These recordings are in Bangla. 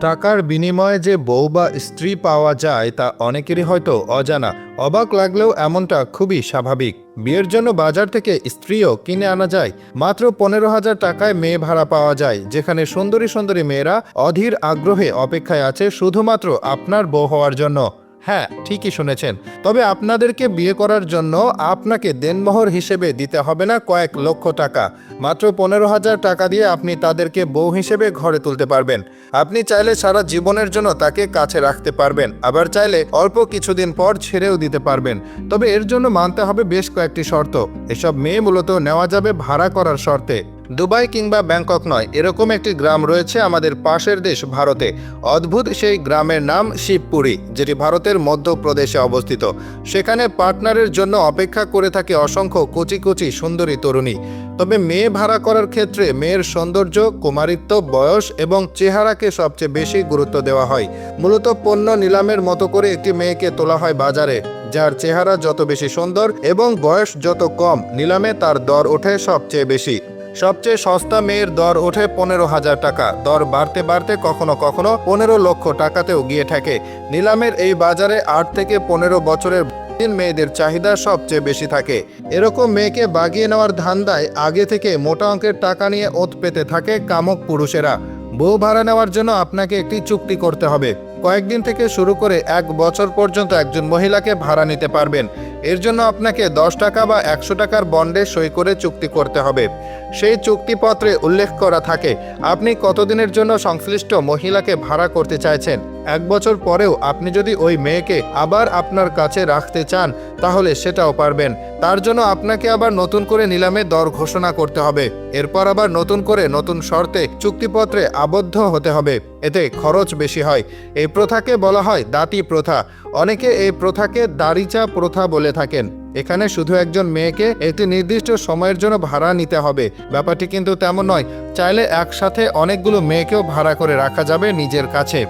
টাকার বিনিময়ে যে বউ বা স্ত্রী পাওয়া যায় তা অনেকেরই হয়তো অজানা। অবাক লাগলেও এমনটা খুবই স্বাভাবিক। বিয়ের জন্য বাজার থেকে স্ত্রীও কিনে আনা যায়। মাত্র পনেরো হাজার টাকায় মেয়ে ভাড়া পাওয়া যায়, যেখানে সুন্দরী সুন্দরী মেয়েরা অধীর আগ্রহে অপেক্ষায় আছে শুধুমাত্র আপনার বউ হওয়ার জন্য। হ্যাঁ ঠিকই শুনেছেন। তবে আপনাদেরকে বিয়ে করার জন্য আপনাকে দেনমোহর হিসেবে দিতে হবে না কয়েক লক্ষ টাকা। মাত্র পনেরো হাজার টাকা দিয়ে আপনি তাদেরকে বউ হিসেবে ঘরে তুলতে পারবেন। আপনি চাইলে সারা জীবনের জন্য তাকে কাছে রাখতে পারবেন। আবার চাইলে অল্প কিছুদিন পর ছেড়েও দিতে পারবেন। তবে এর জন্য মানতে হবে বেশ কয়েকটি শর্ত। এসব মেয়ে মূলত নেওয়া যাবে ভাড়া করার শর্তে। দুবাই কিংবা ব্যাংকক নয়, এরকম একটি গ্রাম রয়েছে আমাদের পাশের দেশ ভারতে। অদ্ভুত সেই গ্রামের নাম শিবপুরী, যেটি ভারতের মধ্যপ্রদেশে অবস্থিত। সেখানে পার্টনারের জন্য অপেক্ষা করে থাকে অসংখ্য কচি কচি সুন্দরী তরুণী। তবে মেয়ে ভাড়া করার ক্ষেত্রে মেয়ের সৌন্দর্য, কুমারিত্ব, বয়স এবং চেহারাকে সবচেয়ে বেশি গুরুত্ব দেওয়া হয়। মূলত পণ্য নিলামের মতো করে একটি মেয়েকে তোলা হয় বাজারে, যার চেহারা যত বেশি সুন্দর এবং বয়স যত কম, নিলামে তার দর ওঠে সবচেয়ে বেশি। সবচেয়ে সস্তা মেয়ের দর ওঠে পনেরো হাজার টাকা। দর বাড়তে বাড়তে কখনো কখনো পনেরো লক্ষ টাকাতেও গিয়ে থাকে নিলামের এই বাজারে আট থেকে পনেরো বছরের মেয়েদের চাহিদা সবচেয়ে বেশি থাকে। এরকম মেয়েকে বাগিয়ে নেওয়ার ধান্দায় আগে থেকে মোটা অঙ্কের টাকা নিয়ে ওত পেতে থাকে কামক পুরুষেরা। বউ ভাড়া নেওয়ার জন্য আপনাকে একটি চুক্তি করতে হবে। কয়েকদিন থেকে শুরু করে এক বছর পর্যন্ত একজন মহিলাকে ভাড়া নিতে পারবেন। এর জন্য আপনাকে দশ টাকা বা একশো টাকার বন্ডে সই করে চুক্তি করতে হবে। সেই চুক্তিপত্রে উল্লেখ করা থাকে, আপনি কতদিনের জন্য সংশ্লিষ্ট মহিলাকে ভাড়া করতে চাইছেন? এক বছর পরেও আপনি যদি ওই মেয়েকে আবার আপনার কাছে রাখতে চান, তাহলে সেটাও পারবেন। তার জন্য আপনাকে আবার নতুন করে নিলামে দর ঘোষণা করতে হবে। এরপর আবার নতুন করে নতুন শর্তে চুক্তিপত্রে আবদ্ধ হতে হবে। এতে খরচ বেশি হয়। এই প্রথাকে বলা হয় দাতি প্রথা। অনেকে এই প্রথাকে দাড়িচা প্রথা বলে থাকেন। এখানে শুধু একজন মেয়েকে একটি নির্দিষ্ট সময়ের জন্য ভাড়া নিতে হবে। ব্যাপারটি কিন্তু তেমন নয়। চাইলে একসাথে অনেকগুলো মেয়েকেও ভাড়া করে রাখা যাবে নিজের কাছে।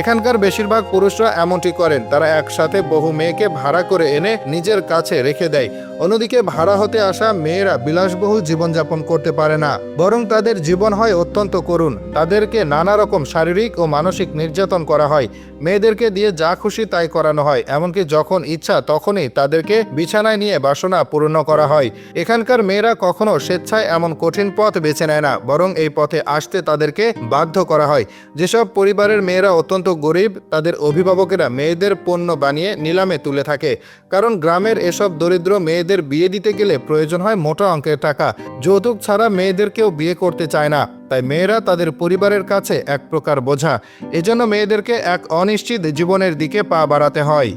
এখানকার বেশিরভাগ পুরুষরা এমনটি করেন। তারা একসাথে বহু মেয়েকে ভাড়া করে এনে নিজের কাছে রেখে দেয়। অন্যদিকে ভাড়া হতে আসা মেয়েরা বিলাসবহুল জীবনযাপন করতে পারে না, বরং তাদের জীবন হয় অত্যন্ত করুণ। তাদেরকে নানা রকম শারীরিক ও মানসিক নির্যাতন করা হয়। মেয়েদেরকে দিয়ে যা খুশি তাই করানো হয়, এমনকি যখন ইচ্ছা তখনই তাদেরকে বিছানায় নিয়ে বাসনা পূর্ণ করা হয়। এখানকার মেয়েরা কখনো স্বেচ্ছায় এমন কঠিন পথ বেছে নেয় না, বরং এই পথে আসতে তাদেরকে বাধ্য করা হয়। যেসব পরিবারের মেয়েরা অত্যন্ত গরিব, তাদের অভিভাবকেরা মেয়েদের পণ্য বানিয়ে নিলামে তুলে থাকে। কারণ গ্রামের এসব দরিদ্র মেয়েদের বিয়ে দিতে গেলে প্রয়োজন হয় মোটা অঙ্কের টাকা। যৌতুক ছাড়া মেয়েদেরকেও বিয়ে করতে চায় না। তাই মেয়েরা তাদের পরিবারের কাছে এক প্রকার বোঝা। এজন্য মেয়েদেরকে এক অনিশ্চিত জীবনের দিকে পা বাড়াতে হয়।